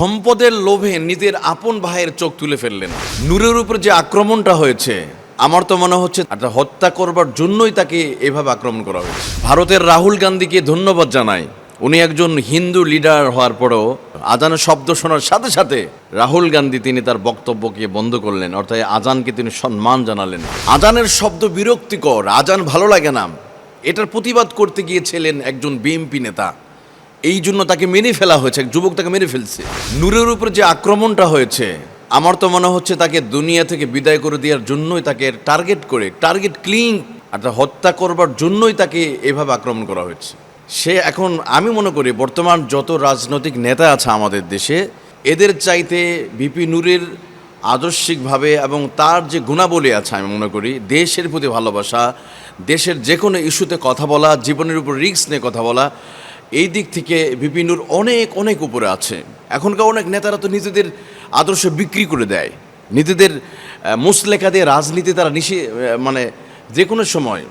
সম্পদের লোভে নিজের আপন ভাইয়ের চোখ তুলে ফেললেন। নূরের উপর যে আক্রমণটা হয়েছে, আমার তো মনে হচ্ছে হত্যা করবার জন্যই তাকে এভাবে আক্রমণ করা হয়েছে। ভারতের রাহুল গান্ধীকে ধন্যবাদ জানাই। উনি একজন হিন্দু লিডার হওয়ার পরেও আজানের শব্দ শোনার সাথে সাথে রাহুল গান্ধী তিনি তার বক্তব্যকে বন্ধ করলেন, অর্থাৎ আজানকে তিনি সম্মান জানালেন। আজানের শব্দ বিরক্তিকর, আজান ভালো লাগে না। এটার প্রতিবাদ করতে গিয়েছিলেন একজন বিএমপি নেতা। এই জন্য তাকে মেরে ফেলা হয়েছে, এক যুবক তাকে মেরে ফেলছে। নূরের উপর যে আক্রমণটা হয়েছে, আমার তো মনে হচ্ছে তাকে দুনিয়া থেকে বিদায় করে দেওয়ার জন্যই তাকে টার্গেট করে, টার্গেট ক্লিং একটা হত্যা করবার জন্যই তাকে এভাবে আক্রমণ করা হয়েছে। সে এখন, আমি মনে করি, বর্তমান যত রাজনৈতিক নেতা আছে আমাদের দেশে, এদের চাইতে বিপি নূরের আদর্শিকভাবে এবং তার যে গুণাবলী আছে, আমি মনে করি, দেশের প্রতি ভালোবাসা, দেশের যে কোনো ইস্যুতে কথা বলা, জীবনের উপর রিস্ক নিয়ে কথা বলা এই দিক থেকে বিপিনুর অনেক অনেক উপরে আছে। এখনকার অনেক নেতারা তো নিজেদের আদর্শ বিক্রি করে দেয়। নিজেদের মুসলেখা দিয়ে রাজনীতি তারা আহ, মানে যে কোনো সময়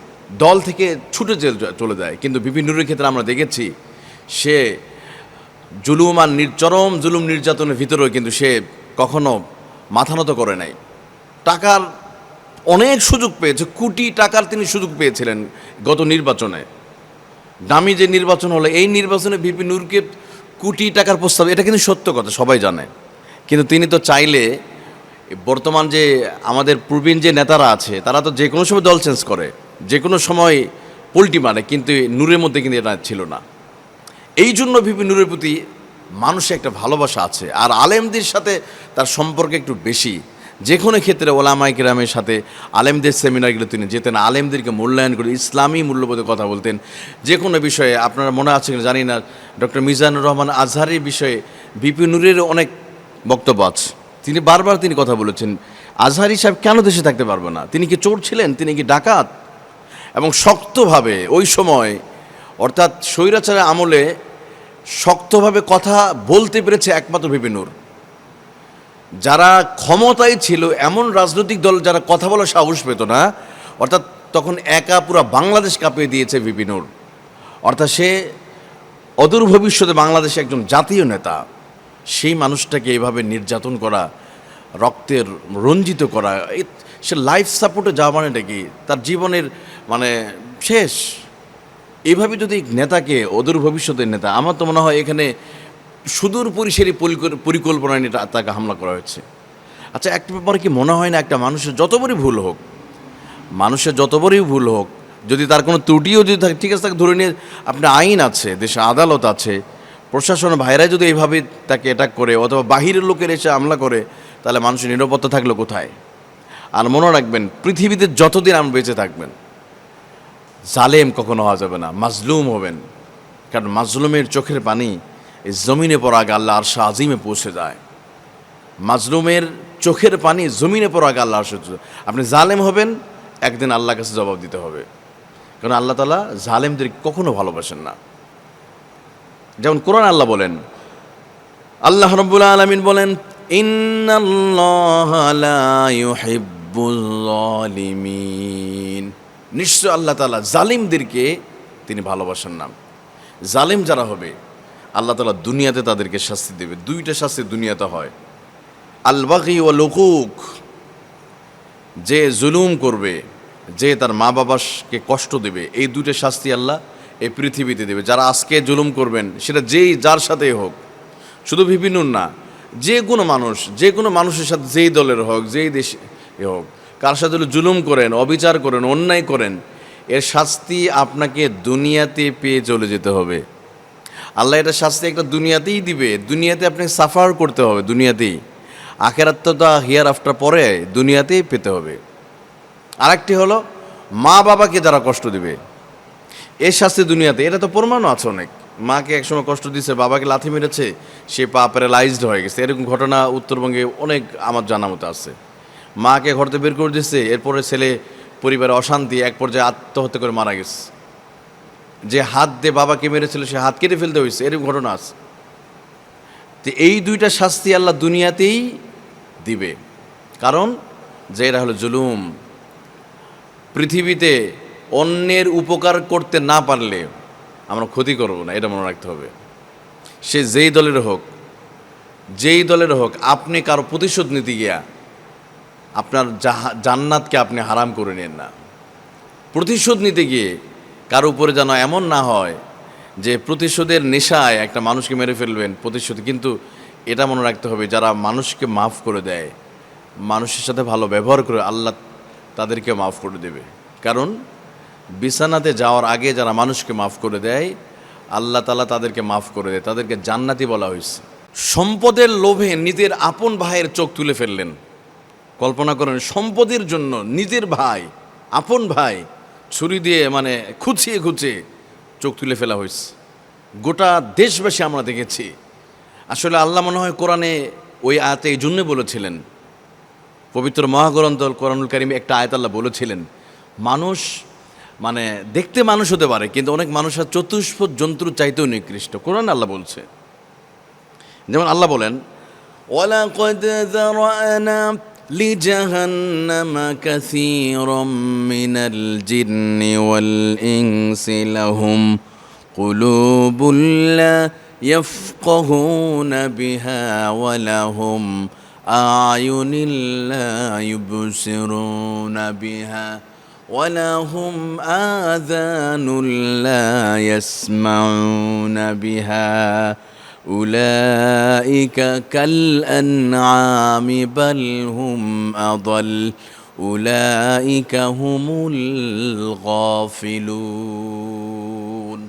দল থেকে ছুটে চলে যায় কিন্তু বিপিনুরের ক্ষেত্রে আমরা দেখেছি সে জুলুম আর নির্চরম জুলুম নির্যাতনের ভিতরেও কিন্তু সে কখনো মাথা নত করে নাই। টাকার অনেক সুযোগ পেয়েছে কোটি টাকার তিনি সুযোগ পেয়েছিলেন গত নির্বাচনে। দামি যে নির্বাচন হলো, এই নির্বাচনে ভিপি নূরকে কোটি টাকার প্রস্তাব, এটা কিন্তু সত্য কথা, সবাই জানে। কিন্তু তিনি তো চাইলে বর্তমান যে আমাদের প্রবীণ যে নেতারা আছে, তারা তো যে কোনো সময় দল চেঞ্জ করে যে কোনো সময় পোল্টি মারে, কিন্তু নূরের মধ্যে কিন্তু এটা ছিল না। এই জন্য ভিপি নূরের প্রতি মানুষের একটা ভালোবাসা আছে, আর আলেমদের সাথে তার সম্পর্ক একটু বেশি। যে কোনো ক্ষেত্রে ওলামাই কিরামের সাথে আলেমদের সেমিনারগুলো তিনি যেতেন, আলেমদেরকে মূল্যায়ন করে ইসলামী মূল্যবোধে কথা বলতেন। যে কোনো বিষয়ে আপনারা মনে আছে কিনা জানি না, ডক্টর মিজানুর রহমান আজহারের বিষয়ে বিপি নূরের অনেক বক্তব্য আছে। তিনি বারবার তিনি কথা বলেছেন, আজহারি সাহেব কেন দেশে থাকতে পারবে না? তিনি কি চোর ছিলেন? তিনি কি ডাকাত? এবং শক্তভাবে ওই সময়, অর্থাৎ স্বৈরাচারের আমলে শক্তভাবে কথা বলতে পেরেছে একমাত্র বিপিনুর যারা ক্ষমতায় ছিল, এমন রাজনৈতিক দল যারা কথা বলার সাহস পেত না, অর্থাৎ তখন একা পুরো বাংলাদেশ কাঁপিয়ে দিয়েছে বিপিনুর অর্থাৎ সে অদূর ভবিষ্যতে বাংলাদেশে একজন জাতীয় নেতা, সেই মানুষটাকে এভাবে নির্যাতন করা, রক্তের রঞ্জিত করা সে লাইফ সাপোর্টে যাওয়া মানেটা কি? তার জীবনের মানে শেষ। এভাবে যদি নেতাকে অদূর ভবিষ্যতের নেতা, আমার তো মনে হয় এখানে সুদূর পরিসরে পরিকল- পরিকল্পনায় নিয়ে তাকে হামলা করা হয়েছে। আচ্ছা একটা ব্যাপারে কি মনে হয় না একটা মানুষের যত বড়ই ভুল হোক, মানুষের যত বড়ই ভুল হোক, যদি তার কোনো ত্রুটিও যদি থাকে, ঠিক আছে, তাকে ধরে নিয়ে আপনার আইন আছে, দেশে আদালত আছে, প্রশাসন ভাইরাই যদি এইভাবে তাকে অ্যাটাক করে, অথবা বাহিরের লোকের এসে হামলা করে, তাহলে মানুষের নিরাপত্তা থাকল কোথায়? আর মনে রাখবেন, পৃথিবীতে যতদিন আমরা বেঁচে থাকবেন, জালেম কখনো হওয়া যাবে না, মাজলুম হবেন। কারণ মাজলুমের চোখের পানি এই জমিনে পড়া আগে আল্লাহ আর আজিমে পৌঁছে যায় মাজলুমের চোখের পানি জমিনে পড়া আগে আল্লাহ আপনি জালেম হবেন, একদিন আল্লাহর কাছে জবাব দিতে হবে। কারণ আল্লাহ তালা জালেমদের কখনো ভালোবাসেন না। যেমন কোরআন আল্লাহ বলেন, আল্লাহ রব্বুল আলমিন বলেন নিশ্চয় আল্লাহ তাআলা জালিমদেরকে তিনি ভালোবাসেন না। জালিম যারা হবে আল্লাহ তাআলা দুনিয়াতে তাদেরকে শাস্তি দেবে। দুইটা শাস্তি দুনিয়াতে হয়। আল বাগি ও লুকুক, যে জুলুম করবে, যে তার মা বাবাকে কষ্ট দেবে, এই দুইটা শাস্তি আল্লাহ এই পৃথিবীতে দেবে। যারা আজকে জুলুম করবেন, সেটা যেই যার সাথেই হোক, শুধু বিভিন্ন না, যে কোনো মানুষ, যে কোনো মানুষের সাথে যেই দলের হোক, যেই দেশে হোক, কার সাথে জুলুম করেন, অবিচার করেন, অন্যায় করেন, এর শাস্তি আপনাকে দুনিয়াতে পেয়ে চলে যেতে হবে। আল্লাহ এটা শাস্তি একটা দুনিয়াতেই দিবে। দুনিয়াতে আপনাকে সাফার করতে হবে, দুনিয়াতেই। আখেরাত তা হিয়ার আফটার পরে দুনিয়াতেই পেতে হবে। আরেকটি হলো, মা বাবাকে যারা কষ্ট দিবে এর শাস্তি দুনিয়াতে। এটা তো প্রমাণও আছে অনেক। মাকে একসময় কষ্ট দিয়েছে বাবাকে লাথি মেরেছে, সে পা প্যারালাইজড হয়ে গেছে। এরকম ঘটনা উত্তরবঙ্গে অনেক আমার জানা মতো আছে। মাকে ঘর থেকে বের করে দিচ্ছে এরপরে ছেলে পরিবারে অশান্তি, এক পর্যায়ে আত্মহত্যা করে মারা গেছে। যে হাত দিয়ে বাবাকে মেরেছিল, সে হাত কেটে ফেলতে হয়েছে। এরকম ঘটনা আছে। তো এই দুইটা শাস্তি আল্লাহ দুনিয়াতেই দিবে। কারণ যে এরা হলো জুলুম। পৃথিবীতে অন্যের উপকার করতে না পারলে আমরা ক্ষতি করব না, এটা মনে রাখতে হবে। সে যেই দলের হোক, যেই দলের হোক, আপনি কারও প্রতিশোধ নিতে গিয়া আপনার জান্নাতকে আপনি হারাম করে নেন না। প্রতিশোধ নিতে গিয়ে কারও উপরে যেন এমন না হয় যে প্রতিশোধের নেশায় একটা মানুষকে মেরে ফেলবেন, প্রতিশোধ। কিন্তু এটা মনে রাখতে হবে, যারা মানুষকে মাফ করে দেয়, মানুষের সাথে ভালো ব্যবহার করে আল্লাহ তাদেরকে মাফ করে দেবে। কারণ বিছানাতে যাওয়ার আগে যারা মানুষকে মাফ করে দেয়, আল্লাহ তালা তাদেরকে মাফ করে দেয়। তাদেরকে জান্নাতি বলা হয়েছে। সম্পদের লোভে নিজের আপন ভাইয়ের চোখ তুলে ফেললেন। কল্পনা করেন, সম্পদের জন্য নিজের ভাই, আপন ভাই ছুরি দিয়ে মানে খুঁচিয়ে খুঁচিয়ে চোখ তুলে ফেলা হয়েছে। গোটা দেশবাসী আমরা দেখেছি। আসলে আল্লাহ মনে হয় কোরআনে ওই আয়াতে এই জন্যে বলেছিলেন, পবিত্র মহাগ্রন্থ কোরআনুল কারিম একটা আয়াত আল্লাহ বলেছিলেন, মানুষ মানে দেখতে মানুষ হতে পারে, কিন্তু অনেক মানুষ আর চতুষ্প জন্তুর চাইতেও নিকৃষ্ট। কোরআন আল্লাহ বলছে। যেমন আল্লাহ বলেন لجهنم كثيرا من الجن والإنس لهم قلوب لا يفقهون بها ولهم أعين لا يبصرون بها ولهم آذان لا يسمعون بها أولئك كالأنعام بل هم أضل أولئك هم الغافلون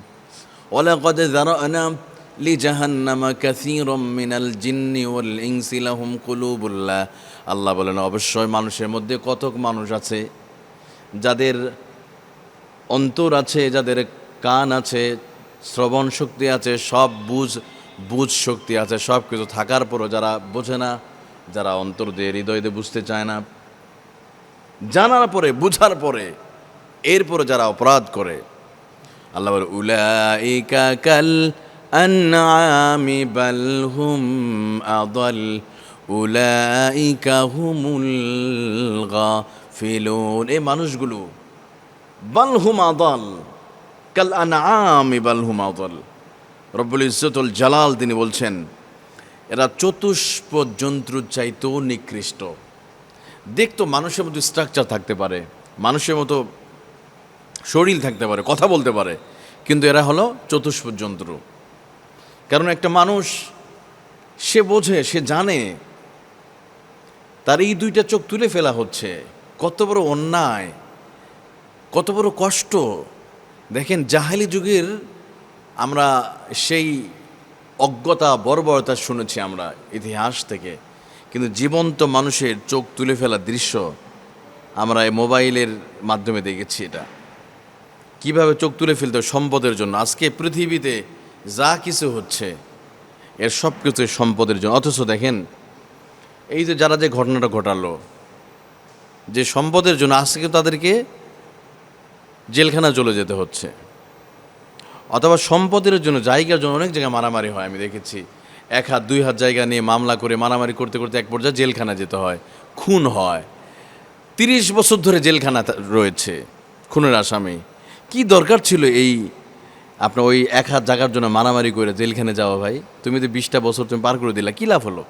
ولقد ذرأنا لجهنم كثيرا من الجن والإنس لهم قلوب لا আল্লাহ বলেন অবশ্যই মানুষের মধ্যে কতক মানুষ আছে যাদের অন্তর আছে যাদের কান আছে শ্রবণ শক্তি আছে সব বুঝ বুঝ শক্তি আছে সব কিছু থাকার পরও যারা বোঝে না, যারা অন্তর দিয়ে, হৃদয় দিয়ে বুঝতে চায় না, জানার পরে, বুঝার পরে এরপরে যারা অপরাধ করে, আল্লাহ বলে, উলাইকা কাল আনআমি বাল হুম আদাল, উলাইকা হুমুল গাফিলুন। এই মানুষগুলো বালহুম আদল, কাল আনআমি বালহুম আদল। রব্বুল ইজ্জতুল জালাল তিনি বলছেন, এরা চতুষ্প জন্তুর চাইতেও নিকৃষ্ট। দেখতো মানুষের মতো স্ট্রাকচার থাকতে পারে, মানুষের মতো শরীর থাকতে পারে, কথা বলতে পারে, কিন্তু এরা হলো চতুষ্প জন্তু। কারণ একটা মানুষ, সে বোঝে, সে জানে, তার এই দুইটা চোখ তুলে ফেলা হচ্ছে, কত বড় অন্যায়, কত বড় কষ্ট। দেখেন, জাহালি যুগের আমরা সেই অজ্ঞতা, বর্বরতা শুনেছি আমরা ইতিহাস থেকে। কিন্তু জীবন্ত মানুষের চোখ তুলে ফেলার দৃশ্য আমরা এই মোবাইলের মাধ্যমে দেখেছি এটা। কীভাবে চোখ তুলে ফেলতে সম্পদের জন্য? আজকে পৃথিবীতে যা কিছু হচ্ছে, এর সব কিছু সম্পদের জন্য। অথচ দেখেন, এই যে যারা যে ঘটনাটা ঘটালো, যে সম্পদের জন্য আজকে তাদেরকে জেলখানা চলে যেতে হচ্ছে। অথবা সম্পদের জন্য, জায়গার জন্য অনেক জায়গায় মারামারি হয়, আমি দেখেছি। এক হাত, দুই হাত জায়গা নিয়ে মামলা করে, মারামারি করতে করতে এক পর্যায়ে জেলখানা যেতে হয়। খুন হয়। তিরিশ বছর ধরে জেলখানা রয়েছে, খুনের আসামি। কি দরকার ছিল এই আপনার ওই এক হাত জায়গার জন্য মারামারি করে জেলখানে যাওয়া ভাই? তুমি তো বিশটা বছর তুমি পার করে দিলা, কী লাভ হলো?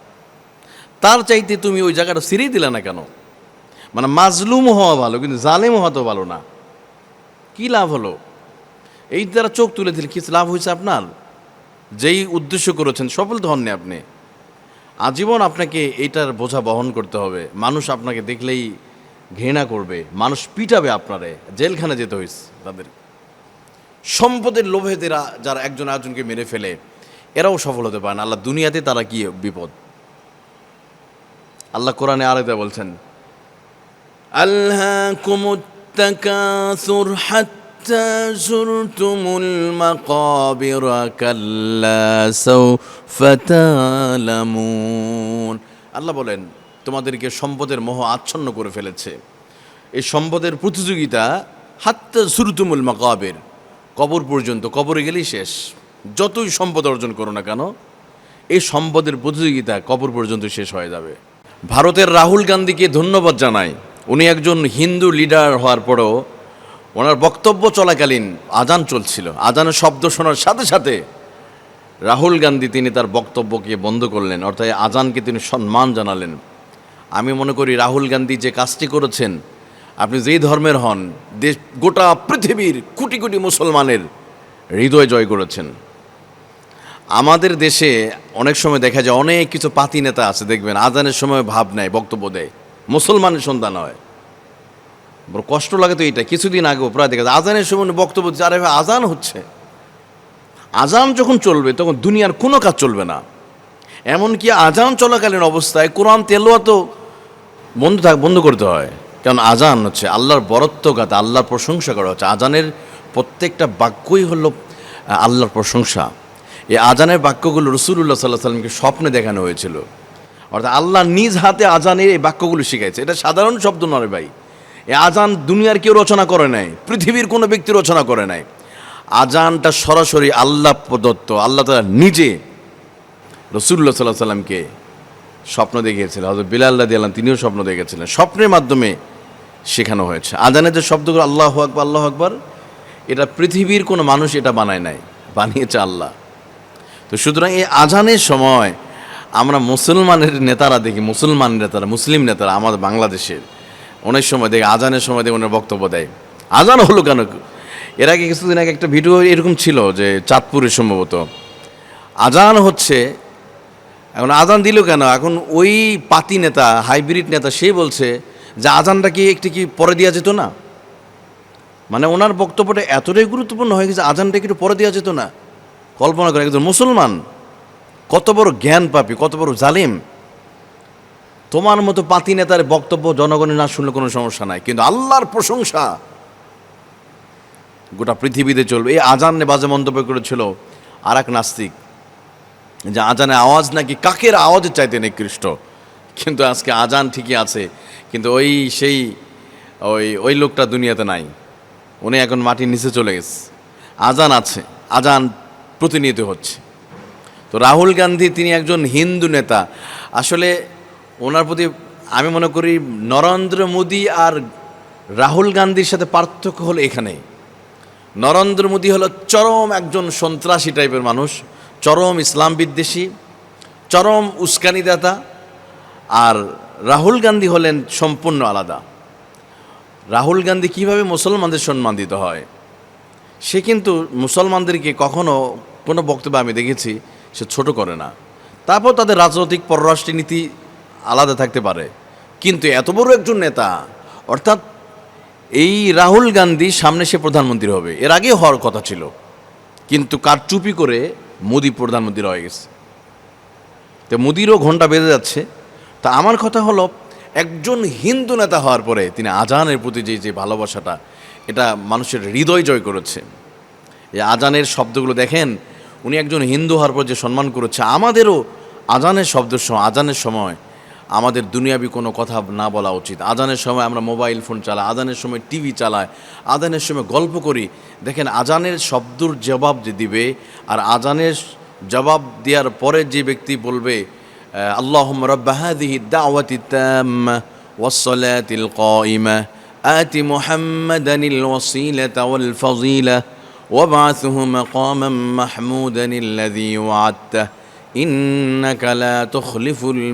তার চাইতে তুমি ওই জায়গাটা ছেড়েই দিলা না কেন? মানে মাজলুম হওয়া ভালো, কিন্তু জালেম হওয়া তো ভালো না। কি লাভ হলো? এই দ্বারা চোখ তুলে দিলেন কিছু লাভ হয়েছে আপনার? যেই উদ্দেশ্য করেছেন, সফল তো হননি আপনি। আজীবন আপনাকে এটার বোঝা বহন করতে হবে। মানুষ আপনাকে দেখলেই ঘৃণা করবে, মানুষ পিটাবে আপনারে। জেলখানে যেতে হয়েছে তাদের। সম্পদের লোভে তারা যারা একজন আরেকজনকে মেরে ফেলে, এরাও সফল হতে পারে না। আল্লাহ দুনিয়াতে তারা কি বিপদ? আল্লাহ কোরআনে আরেকটা বলছেন আল্লাহ কুমুত্তাকাসুর হাত حتى زرتم المقابر كلا سوف تعلمون আল্লাহ বলেন তোমাদেরকে সম্পদের মোহ আচ্ছন্ন করে ফেলেছে এই সম্পদের প্রতিযোগিতা হাত্তা সুরতুমুল মাকাবের কবর পর্যন্ত কবরে গেলেই শেষ যতই সম্পদ অর্জন করো না কেন এই সম্পদের প্রতিযোগিতা কবর পর্যন্ত শেষ হয়ে যাবে ভারতের রাহুল গান্ধীকে ধন্যবাদ জানাই উনি একজন হিন্দু লিডার হওয়ার পরেও ওনার বক্তব্য চলাকালীন আজান চলছিল। আজানের শব্দ শোনার সাথে সাথে রাহুল গান্ধী তিনি তার বক্তব্যকে বন্ধ করলেন, অর্থাৎ আজানকে তিনি সম্মান জানালেন। আমি মনে করি রাহুল গান্ধী যে কাজটি করেছেন, আপনি যেই ধর্মের হন, দেশ, গোটা পৃথিবীর কোটি কোটি মুসলমানের হৃদয় জয় করেছেন। আমাদের দেশে অনেক সময় দেখা যায় অনেক কিছু পাতি নেতা আছে, দেখবেন, আজানের সময় ভাব নেয়, বক্তব্য দেয়। মুসলমানের সন্তান হয়। বড় কষ্ট লাগে তো এটা কিছুদিন আগেও প্রায় দেখা আজানের সময় বক্তব্য ভাই, আজান হচ্ছে। আজান যখন চলবে, তখন দুনিয়ার কোনো কাজ চলবে না। এমনকি আজান চলাকালীন অবস্থায় কোরআন তেলোয়া তো বন্ধ থাক, বন্ধ করতে হয়। কারণ আজান হচ্ছে আল্লাহর বরত্ব গাথা, আল্লাহর প্রশংসা করা হচ্ছে। আজানের প্রত্যেকটা বাক্যই হলো আল্লাহর প্রশংসা। এই আজানের বাক্যগুলো রসুল্লাহ সাল্লাহ সাল্লামকে স্বপ্নে দেখানো হয়েছিল। অর্থাৎ আল্লাহ নিজ হাতে আজানের এই বাক্যগুলো শিখাইছে। এটা সাধারণ শব্দ নয় ভাই। এই আজান দুনিয়ার কেউ রচনা করে নাই, পৃথিবীর কোনো ব্যক্তি রচনা করে নাই। আজানটা সরাসরি আল্লাহ প্রদত্ত, আল্লাহ তালা নিজে রসুল্লাহ সাল্লাহ সাল্লামকে স্বপ্ন দেখিয়েছিলেন হয়তো বিলাল রাদি আল্লাহ তিনিও স্বপ্ন দেখেছিলেন স্বপ্নের মাধ্যমে শেখানো হয়েছে। আজানের যে শব্দগুলো, আল্লাহ আকবর আল্লাহ আকবর, এটা পৃথিবীর কোনো মানুষ এটা বানায় নাই, বানিয়েছে আল্লাহ। তো সুতরাং এই আজানের সময় আমরা মুসলমানের নেতারা দেখি, মুসলমান নেতারা, মুসলিম নেতারা, আমাদের বাংলাদেশের অনেক সময় দেখি, আজানের সময় দেখি ওনার বক্তব্য দেয়। আজান হলো কেন? এর আগে কিছুদিন আগে একটা ভিডিও এরকম ছিল যে চাঁদপুরের সম্ভবত। আজান হচ্ছে, এখন আজান দিল কেন? এখন ওই পাতি নেতা, হাইব্রিড নেতা, সে বলছে যে আজানটা কি একটি কি পরে দেওয়া যেত না? মানে ওনার বক্তব্যটা এতটাই গুরুত্বপূর্ণ হয়ে গেছে, আজানটা একটু পরে দেওয়া যেত না? কল্পনা করে একজন মুসলমান কত বড় জ্ঞান পাপি, কত বড় জালিম। তোমার মতো পাতি নেতার বক্তব্য জনগণের না শুনলে কোনো সমস্যা নাই। কিন্তু আল্লাহর প্রশংসা গোটা পৃথিবীতে চলবে। এই আজানে বাজে মন্তব্য করেছিল আর এক নাস্তিক, যে আজানের আওয়াজ নাকি কাকের আওয়াজের চাইতে নিকৃষ্ট? কিন্তু আজকে আজান ঠিকই আছে, কিন্তু ওই সেই, ওই ওই লোকটা দুনিয়াতে নাই। উনি এখন মাটির নিচে চলে গেছে। আজান আছে, আজান প্রতিনিয়ত হচ্ছে। তো রাহুল গান্ধী, তিনি একজন হিন্দু নেতা। আসলে ওনার প্রতি আমি মনে করি নরেন্দ্র মোদী আর রাহুল গান্ধীর সাথে পার্থক্য হলো এখানে। নরেন্দ্র মোদী হলো চরম একজন সন্ত্রাসী টাইপের মানুষ, চরম ইসলাম বিদ্বেষী, চরম উস্কানিদাতা, আর রাহুল গান্ধী হলেন সম্পূর্ণ আলাদা। রাহুল গান্ধী কীভাবে মুসলমানদের সম্মান দিতে হয়? সে কিন্তু মুসলমানদেরকে কখনো কোনো বক্তব্য আমি দেখেছি, সে ছোট করে না। তারপর তাদের রাজনৈতিক পররাষ্ট্র নীতি আলাদা থাকতে পারে। কিন্তু এত বড় একজন নেতা, অর্থাৎ এই রাহুল গান্ধী সামনে সে প্রধানমন্ত্রী হবে, এর আগে হওয়ার কথা ছিল। কিন্তু কারচুপি করে মোদি প্রধানমন্ত্রী হয়ে গেছে। তো মোদিরও ঘণ্টা বেজে যাচ্ছে। তা আমার কথা হলো, একজন হিন্দু নেতা হওয়ার পরে তিনি আজানের প্রতি যে যে ভালোবাসাটা, এটা মানুষের হৃদয় জয় করেছে। এই আজানের শব্দগুলো দেখেন, উনি একজন হিন্দু হওয়ার পর যে সম্মান করেছে, আমাদেরও আজানের সময় আজানের সময় আমাদের দুনিয়াবি কোনো কথা না বলা উচিত আজানের সময় আমরা মোবাইল ফোন চালাই আজানের সময় টিভি চালাই আজানের সময় গল্প করি দেখেন আজানের শব্দর জবাব যে দিবে আর আজানের জবাব দেওয়ার পরে যে ব্যক্তি বলবে আল্লাহ রব্বাহাদিহি দাওয়াতি তাম্মা والصلاة القائمة آت محمدا الوسيلة والفضيلة وابعثه مقاما محمودا الذي وعدته ইন্নাকালা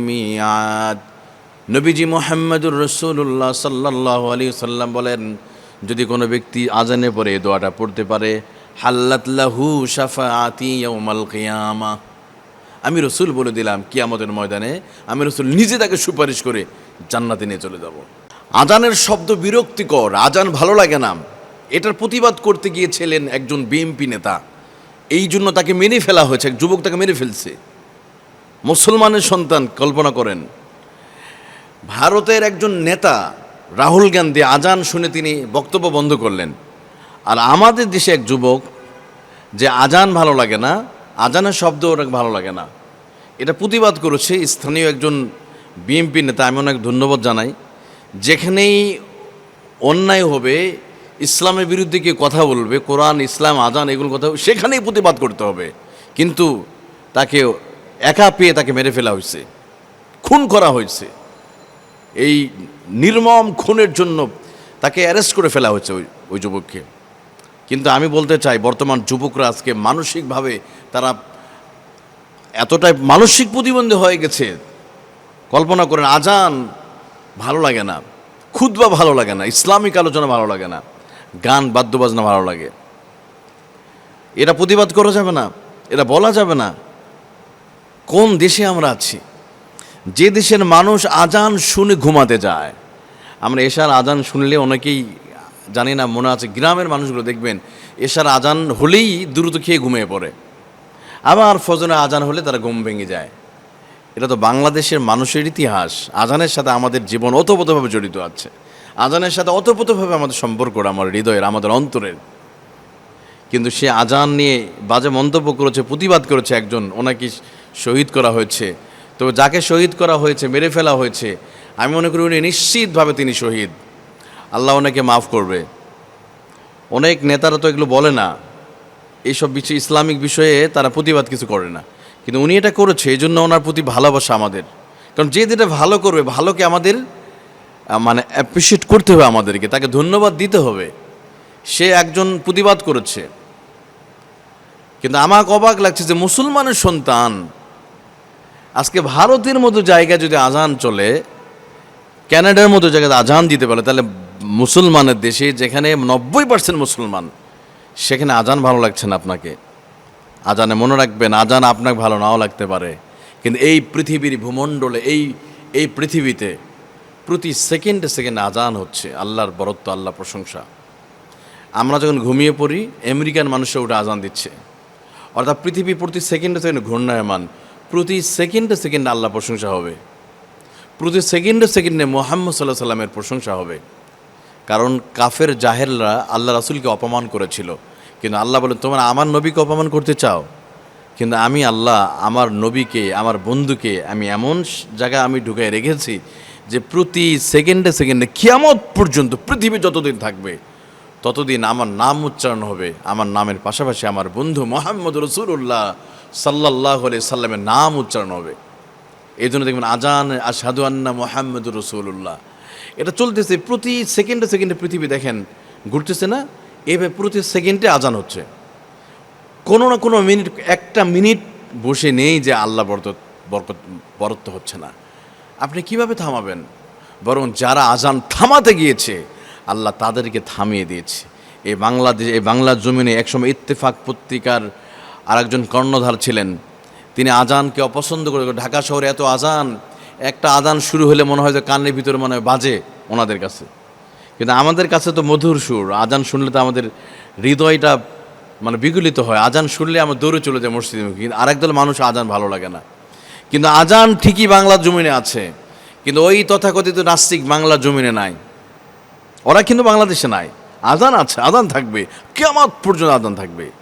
মিয়াদ। নবীজি মোহাম্মদুর রসুল্লাহ সাল্লাহ আলী সাল্লাম বলেন, যদি কোনো ব্যক্তি আজানে পরে দোয়াটা পড়তে পারে হাল্লাতলাহু সাফা আতিমাল ইয়ামাল কেয়ামা। আমি রসুল বলে দিলাম, কিয়ামতের ময়দানে আমি রসুল নিজে তাকে সুপারিশ করে জান্নাতে নিয়ে চলে যাব। আজানের শব্দ বিরক্তিকর, আজান ভালো লাগে না। এটার প্রতিবাদ করতে গিয়েছিলেন একজন বিএমপি নেতা। এই জন্য তাকে মেরে ফেলা হয়েছে, এক যুবক তাকে মেরে ফেলছে। মুসলমানের সন্তান, কল্পনা করেন। ভারতের একজন নেতা, রাহুল গান্ধী, আজান শুনে তিনি বক্তব্য বন্ধ করলেন। আর আমাদের দেশে এক যুবক, যে আজান ভালো লাগে না, আজানের শব্দ ওর ভালো লাগে না। এটা প্রতিবাদ করেছে স্থানীয় একজন বিএনপি নেতা, আমি অনেক ধন্যবাদ জানাই। যেখানেই অন্যায় হবে ইসলামের বিরুদ্ধে কেউ কথা বলবে, কোরআন, ইসলাম, আজান এগুলো কথা সেখানেই প্রতিবাদ করতে হবে। কিন্তু তাকে একা পেয়ে তাকে মেরে ফেলা হয়েছে, খুন করা হয়েছে। এই নির্মম খুনের জন্য তাকে অ্যারেস্ট করে ফেলা হয়েছে ওই ওই যুবককে। কিন্তু আমি বলতে চাই, বর্তমান যুবকরা আজকে মানসিকভাবে তারা এতটাই মানসিক প্রতিবন্ধী হয়ে গেছে। কল্পনা করেন, আজান ভালো লাগে না খুদবা ভালো লাগে না, ইসলামিক আলোচনা ভালো লাগে না। গান, বাদ্যবাজনা ভালো লাগে। এটা প্রতিবাদ করা যাবে না, এটা বলা যাবে না। কোন দেশে আমরা আছি? যে দেশের মানুষ আজান শুনে ঘুমাতে যায়। আমরা এশার আজান শুনলে অনেকেই জানি না, মনে আছে গ্রামের মানুষগুলো দেখবেন, এশার আজান হলেই দ্রুত খেয়ে ঘুমিয়ে পড়ে। আবার ফজরে আজান হলে তারা ঘুম ভেঙে যায়। এটা তো বাংলাদেশের মানুষের ইতিহাস। আজানের সাথে আমাদের জীবন ওতপ্রোতভাবে জড়িত আছে। আজানের সাথে ওতপ্রোতভাবে আমাদের সম্পর্ক আমার হৃদয়ের, আমাদের অন্তরের। কিন্তু সে আজান নিয়ে বাজে মন্তব্য করেছে, প্রতিবাদ করেছে একজন, ওনাকে শহীদ করা হয়েছে। তবে যাকে শহীদ করা হয়েছে, মেরে ফেলা হয়েছে, আমি মনে করি উনি নিশ্চিতভাবে তিনি শহীদ। আল্লাহ ওনাকে মাফ করবে। অনেক নেতারা তো এগুলো বলে না। এইসব বিষয়, ইসলামিক বিষয়ে তারা প্রতিবাদ কিছু করে না। কিন্তু উনি এটা করেছে এই জন্য ওনার প্রতি ভালোবাসা আমাদের। কারণ যে যেটা ভালো করবে ভালোকে আমাদের? মানে অ্যাপ্রিসিয়েট করতে হবে আমাদেরকে, তাকে ধন্যবাদ দিতে হবে। সে একজন প্রতিবাদ করেছে। কিন্তু আমাকে অবাক লাগছে যে মুসলমানের সন্তান, আজকে ভারতের মতো জায়গায় যদি আজান চলে ক্যানাডার মতো জায়গায় আজান দিতে পারে, তাহলে মুসলমানের দেশে যেখানে নব্বই পার্সেন্ট মুসলমান, সেখানে আজান ভালো লাগছে না আপনাকে। আজানে মনে রাখবেন, আজান আপনাকে ভালো নাও লাগতে পারে। কিন্তু এই পৃথিবীর ভূমণ্ডলে, এই এই পৃথিবীতে প্রতি সেকেন্ডে সেকেন্ডে আজান হচ্ছে, আল্লাহর বরত্ব, আল্লাহ প্রশংসা। আমরা যখন ঘুমিয়ে পড়ি, আমেরিকান মানুষরা ওটা আজান দিচ্ছে। অর্থাৎ পৃথিবী প্রতি সেকেন্ডে সেকেন্ডে ঘূর্ণায়মান। প্রতি সেকেন্ডে সেকেন্ডে আল্লাহ প্রশংসা হবে। প্রতি সেকেন্ডে সেকেন্ডে মোহাম্মদ সাল্লাহ সাল্লামের প্রশংসা হবে। কারণ কাফের জাহেররা আল্লাহ রাসুলকে অপমান করেছিল। কিন্তু আল্লাহ বলে তোমরা আমার নবীকে অপমান করতে চাও? কিন্তু আমি আল্লাহ আমার নবীকে, আমার বন্ধুকে আমি এমন জায়গায় আমি ঢুকাই রেখেছি যে প্রতি সেকেন্ডে সেকেন্ডে কিয়ামত পর্যন্ত পৃথিবী যতদিন থাকবে, ততদিন আমার নাম উচ্চারণ হবে। আমার নামের পাশাপাশি আমার বন্ধু মোহাম্মদ রসুল্লাহ সাল্লাহ সাল্লামের নাম উচ্চারণ হবে। এই জন্য দেখবেন, আজান আসাদু আন্না মোহাম্মদ রসুল্লাহ এটা চলতেছে, প্রতি সেকেন্ডে সেকেন্ডে পৃথিবী দেখেন, ঘুরতেছে না, এভাবে প্রতি সেকেন্ডে আজান হচ্ছে। কোনো না কোনো মিনিট, একটা মিনিট বসে নেই যে আল্লাহ বরত বরকত, বরত্ব হচ্ছে না। আপনি কীভাবে থামাবেন? বরং যারা আজান থামাতে গিয়েছে, আল্লাহ তাদেরকে থামিয়ে দিয়েছে। এই বাংলাদেশ এই বাংলার জমিনে একসময় ইত্তেফাক পত্রিকার আরেকজন কর্ণধার ছিলেন। তিনি আজানকে অপছন্দ করে ঢাকা শহরে এত আজান, একটা আজান শুরু হলে মনে হয় যে কানের ভিতরে মনে হয় বাজে ওনাদের কাছে। কিন্তু আমাদের কাছে তো মধুর সুর। আজান শুনলে তো আমাদের হৃদয়টা মানে বিগলিত হয়। আজান শুনলে আমরা দৌড়ে চলে যাই মসজিদে। কিন্তু আরেক দল মানুষ আজান ভালো লাগে না। কিন্তু আজান ঠিকই বাংলার জমিনে আছে, কিন্তু ওই তথাকথিত নাস্তিক বাংলার জমিনে নাই। ওরা কিন্তু বাংলাদেশে নাই। আজান আছে, আজান থাকবে। কেমন পর্যন্ত আজান থাকবে।